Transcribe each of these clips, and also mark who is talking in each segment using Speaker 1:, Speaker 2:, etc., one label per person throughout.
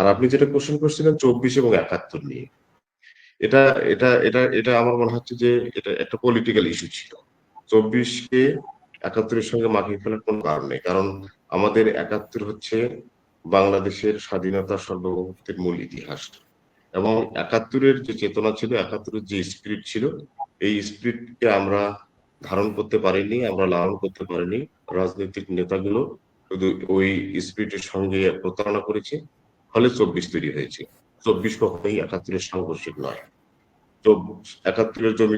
Speaker 1: আর আপনি যেটা কোশ্চেন করছিলেন চব্বিশ এবং একাত্তর নিয়ে। এটা এটা এটা এটা আমার মনে হচ্ছে যে এটা একটা পলিটিক্যাল ইস্যু ছিল। চব্বিশকে একাত্তরের সঙ্গে মাখিয়ে ফেলার কোনো কারণ নেই। কারণ আমাদের একাত্তর হচ্ছে বাংলাদেশের স্বাধীনতা সার্বভৌমত্বের মূল ইতিহাস। এবং একাত্তরের যে চেতনা ছিল, একাত্তরের যে স্পিরিট ছিল, এই স্পিরিটকে আমরা ধারণ করতে পারিনি, আমরা লালন করতে পারিনি। রাজনৈতিক নেতাগুলো শুধু ওই স্পিরিটের সঙ্গে প্রতারণা করেছে। ফলে চব্বিশ তৈরি হয়েছে। চব্বিশ কখনোই একাত্তরের সাংঘর্ষিক নয়। তো একাত্তরের জমি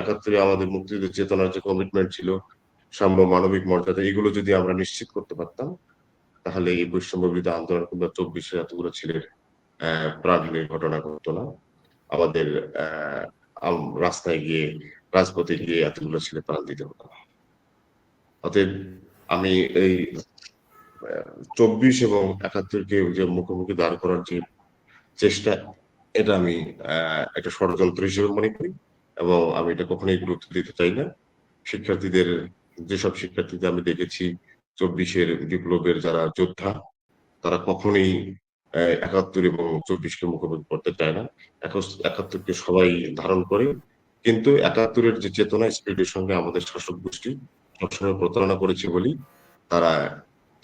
Speaker 1: একাত্তরে আমাদের মুক্তিযুদ্ধের চেতনার যে কমিটমেন্ট ছিল, সাম্য মানবিক মর্যাদা, এগুলো যদি আমরা নিশ্চিত করতে পারতাম, তাহলে এই বৈষম্য বিরোধী আন্দোলন কিংবা চব্বিশে এতগুলো ছেলের প্রাণহানির ঘটনা ঘটতো না। আমাদের রাস্তায় গিয়ে, রাজপথে গিয়ে এতগুলো ছেলে প্রাণ দিতে হতো না। অতএব আমি এই চব্বিশ এবং একাত্তরকে যে মুখোমুখি দাঁড় করার যে চেষ্টা, এটা আমি একটা ষড়যন্ত্র হিসেবে মনে করি এবং আমি এটা কখনোই গুরুত্ব দিতে চাই না। শিক্ষার্থীদের, যেসব শিক্ষার্থীদের আমি দেখেছি, চব্বিশের বিপ্লবের যারা যোদ্ধা, তারা কখনোই একাত্তর এবং চব্বিশকে মুখোমুখি করতে চায় না। একাত্তরকে সবাই ধারণ করে। কিন্তু একাত্তরের যে চেতনা, স্পিরিটের সঙ্গে আমাদের শাসক গোষ্ঠী সবসময় প্রতারণা করেছে বলেই তারা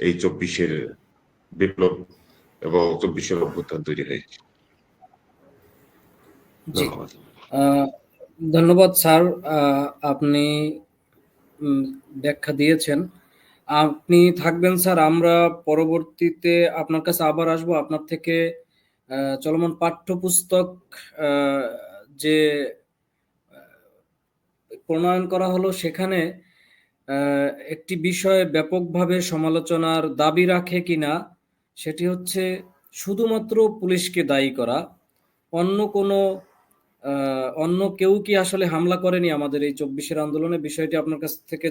Speaker 1: এই চব্বিশের বিপ্লব এবং চব্বিশের অভ্যুত্থান তৈরি হয়েছে। ধন্যবাদ।
Speaker 2: স্যার আপনি ব্যাখ্যা দিয়েছেন। আপনি থাকবেন স্যার আমরা পরবর্তীতে আপনার কাছে আবার আসব। আপনার থেকে চলমান পাঠ্যপুস্তক আহ, যে প্রণয়ন করা হলো সেখানে একটি বিষয়ে ব্যাপকভাবে সমালোচনার দাবি রাখে কিনা, সেটি হচ্ছে শুধুমাত্র পুলিশকে দায়ী করা। অন্য কোনো অন্য কেউ কি আসলে হামলা করেনি? আমাদের এই চব্বিশের আন্দোলনে বিষয়টি আপনার কাছ থেকে